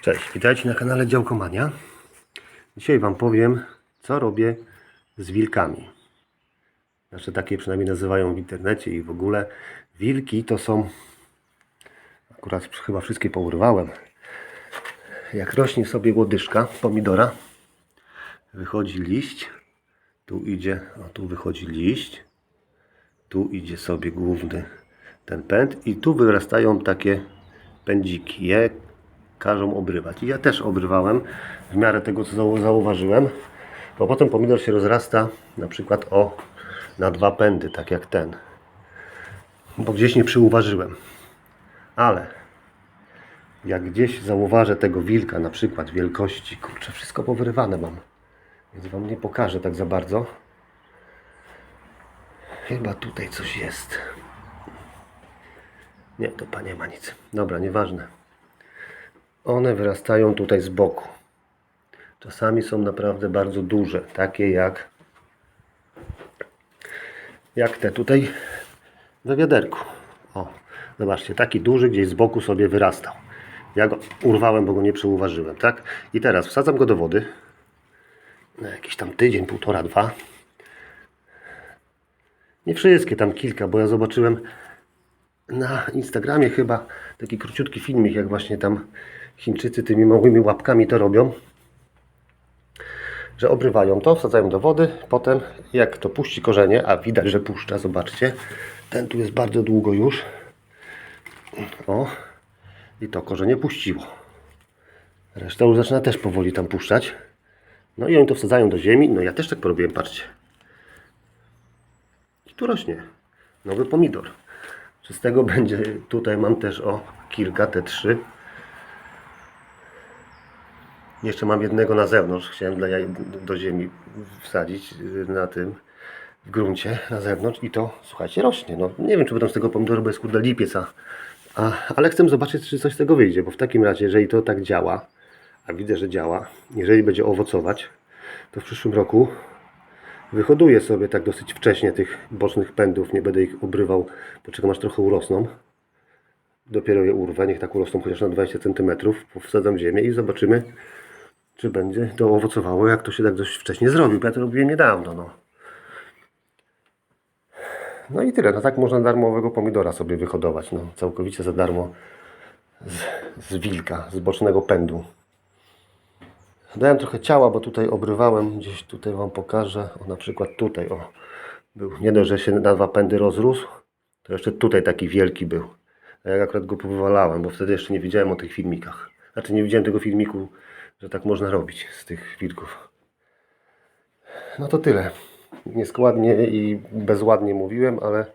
Cześć, witajcie na kanale Działkomania. Dzisiaj Wam powiem, co robię z wilkami. Znaczy takie przynajmniej nazywają w internecie i w ogóle. Wilki to są, akurat chyba wszystkie pourywałem. Jak rośnie sobie łodyżka pomidora, wychodzi liść, tu idzie, o tu wychodzi liść, tu idzie sobie główny ten pęd i tu wyrastają takie pędziki. Je każą obrywać. I ja też obrywałem w miarę tego, co zau- zauważyłem, bo potem pomidor się rozrasta na przykład o na dwa pędy, tak jak ten. Bo gdzieś nie przyuważyłem. Ale jak gdzieś zauważę tego wilka, na przykład wielkości, kurczę, wszystko powyrywane mam. Więc Wam nie pokażę tak za bardzo. Chyba tutaj coś jest. Nie, to panie ma nic. Dobra, nieważne. One wyrastają tutaj z boku. Czasami są naprawdę bardzo duże, takie jak jak te tutaj we wiaderku. O, zobaczcie, taki duży gdzieś z boku sobie wyrastał. Ja go urwałem, bo go nie przyuważyłem, tak? I teraz wsadzam go do wody na jakiś tam tydzień, półtora, dwa. Nie wszystkie, tam kilka, bo ja zobaczyłem na Instagramie chyba taki króciutki filmik, jak właśnie tam Chińczycy tymi małymi łapkami to robią. Że obrywają to, wsadzają do wody, potem jak to puści korzenie, a widać, że puszcza, zobaczcie. Ten tu jest bardzo długo już. O, i to korzenie puściło. Reszta już zaczyna też powoli tam puszczać. No i oni to wsadzają do ziemi. No ja też tak porobiłem, patrzcie. I tu rośnie nowy pomidor. Czy z tego będzie, tutaj mam też o kilka, te trzy. Jeszcze mam jednego na zewnątrz, chciałem dla jaj do ziemi wsadzić y, na tym, w gruncie, na zewnątrz i to, słuchajcie, rośnie. No, nie wiem, czy będą z tego pomidoru, bo jest kurde lipiec, a, a, ale chcę zobaczyć, czy coś z tego wyjdzie, bo w takim razie, jeżeli to tak działa, a widzę, że działa, jeżeli będzie owocować, to w przyszłym roku Wyhoduję sobie tak dosyć wcześnie tych bocznych pędów, nie będę ich obrywał, poczekam aż trochę urosną. Dopiero je urwę, niech tak urosną chociaż na 20 cm, wsadzam ziemię i zobaczymy, czy będzie to owocowało, jak to się tak dość wcześnie zrobi, bo ja to robiłem niedawno. No, no i tyle, no tak można darmowego pomidora sobie wyhodować, no całkowicie za darmo z, z wilka, z bocznego pędu. Dałem trochę ciała, bo tutaj obrywałem, gdzieś tutaj Wam pokażę, o na przykład tutaj, o, był, nie dość, że się na dwa pędy rozrósł, to jeszcze tutaj taki wielki był. A ja akurat go powywalałem, bo wtedy jeszcze nie wiedziałem o tych filmikach. Znaczy nie widziałem tego filmiku, że tak można robić z tych wilków. No to tyle. Nieskładnie i bezładnie mówiłem, ale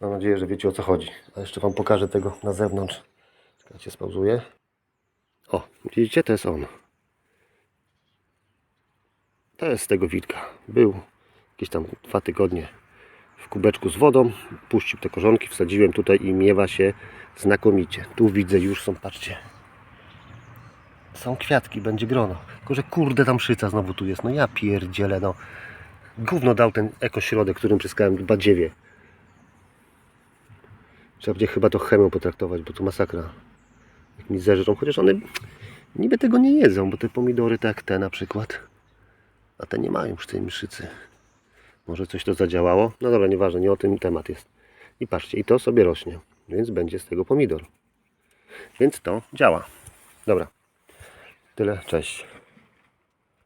mam nadzieję, że wiecie o co chodzi. A jeszcze Wam pokażę tego na zewnątrz. Czekajcie, spauzuję. O, widzicie, to jest on. To jest z tego wilka. Był jakieś tam dwa tygodnie w kubeczku z wodą. Puścił te korzonki, wsadziłem tutaj i miewa się znakomicie. Tu widzę już są, patrzcie. Są kwiatki, będzie grono. Tylko, że kurde tam szyca znowu tu jest. No ja pierdzielę, no. Gówno dał ten ekośrodek, którym pryskałem w badziewie. Trzeba będzie chyba to chemią potraktować, bo to masakra. Jak mi zeżrą, chociaż one niby tego nie jedzą, bo te pomidory tak te na przykład. A te nie mają już tej mszycy. Może coś to zadziałało? No dobra, nieważne, nie o tym temat jest. I patrzcie, i to sobie rośnie, więc będzie z tego pomidor. Więc to działa. Dobra. Tyle, cześć.